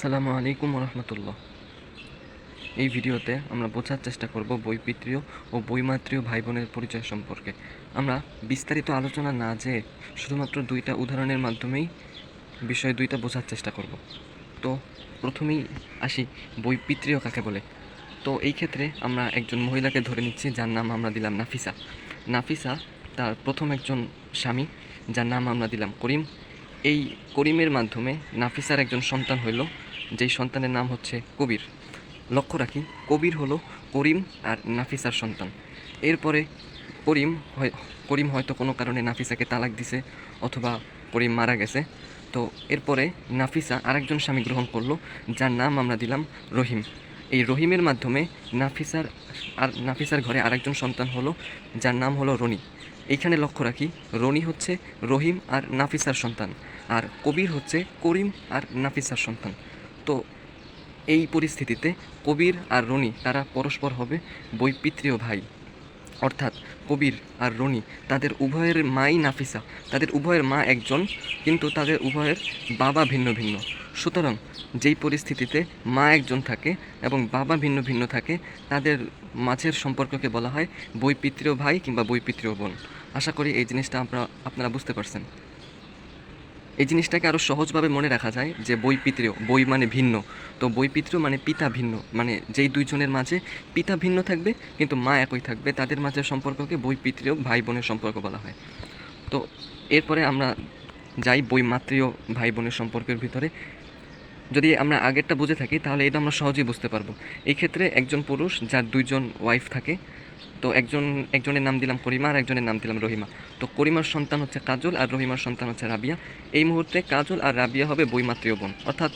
আসসালামু আলাইকুম রহমতুল্লাহ এই ভিডিওতে আমরা বোঝার চেষ্টা করব বৈপিত্রীয় ও বৈমাত্রীয় ভাই বোনের পরিচয় সম্পর্কে। আমরা বিস্তারিত আলোচনা না যেয়ে শুধুমাত্র দুইটা উদাহরণের মাধ্যমেই বিষয় দুইটা বোঝার চেষ্টা করব। তো প্রথমেই আসি বৈপিত্রীয় কাকে বলে? তো এই ক্ষেত্রে আমরা একজন মহিলাকে ধরে নিচ্ছি যার নাম আমরা দিলাম নাফিসা। নাফিসা তার প্রথম একজন স্বামী যার নাম আমরা দিলাম করিম। এই করিমের মাধ্যমে নাফিসার একজন সন্তান হইল। যেই সন্তানের নাম হচ্ছে কবির। লক্ষ্য রাখি, কবির হলো করিম আর নাফিসার সন্তান। এরপরে করিম হয় করিম হয়তো কোনো কারণে নাফিসাকে তালাক দিছে অথবা করিম মারা গেছে। তো এরপরে নাফিসা আরেকজন স্বামী গ্রহণ করল, যার নাম আমরা দিলাম রহিম। এই রহিমের মাধ্যমে নাফিসার আর নাফিসার ঘরে আরেকজন সন্তান হলো, যার নাম হলো রনি। এইখানে লক্ষ্য রাখি, রনি হচ্ছে রহিম আর নাফিসার সন্তান, আর কবির হচ্ছে করিম আর নাফিসার সন্তান। তো এই পরিস্থিতিতে কবির আর রনি তারা পরস্পর হবে বৈপিত্রীয় ভাই। অর্থাৎ কবির আর রনি তাদের উভয়ের মাই নাফিসা, তাদের উভয়ের মা একজন, কিন্তু তাদের উভয়ের বাবা ভিন্ন ভিন্ন। সুতরাং যেই পরিস্থিতিতে মা একজন থাকে এবং বাবা ভিন্ন ভিন্ন থাকে, তাদের মাঝের সম্পর্ককে বলা হয় বৈপিত্রীয় ভাই কিংবা বৈপিত্রীয় বোন। আশা করি এই জিনিসটা আমরা, আপনারা বুঝতে পারছেন। এই জিনিসটাকে আরও সহজভাবে মনে রাখা যায় যে বই পিতৃয় বই মানে ভিন্ন। তো বই পিতৃ মানে পিতা ভিন্ন। মানে যেই দুইজনের মাঝে পিতা ভিন্ন থাকবে, কিন্তু মা একই থাকবে, তাদের মাঝে সম্পর্ককে বই পিতৃয় ভাই বোনের সম্পর্ক বলা হয়। তো এরপরে আমরা যাই বই মাতৃয় ভাই বোনের সম্পর্কের ভিতরে। যদি আমরা আগেরটা বুঝে থাকি, তাহলে এটা আমরা সহজেই বুঝতে পারব। এই ক্ষেত্রে একজন পুরুষ যার দুইজন ওয়াইফ থাকে তো একজন, একজনের নাম দিলাম করিমা আর একজনের নাম দিলাম রহিমা। তো করিমার সন্তান হচ্ছে কাজল আর রহিমার সন্তান হচ্ছে রাবিয়া। এই মুহূর্তে কাজল আর রাবিয়া হবে বইমাতৃয় বোন, অর্থাৎ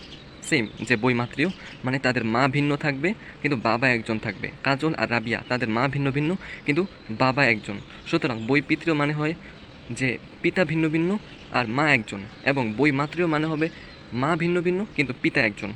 সেম যে বইমাতৃয় মানে তাদের মা ভিন্ন থাকবে, কিন্তু বাবা একজন থাকবে। কাজল আর রাবিয়া তাদের মা ভিন্ন ভিন্ন, কিন্তু বাবা একজন। সুতরাং বইপিতৃয় মানে হয় যে পিতা ভিন্ন ভিন্ন আর মা একজন, এবং বইমাতৃয় মানে হবে মা ভিন্ন ভিন্ন, কিন্তু পিতা একজন।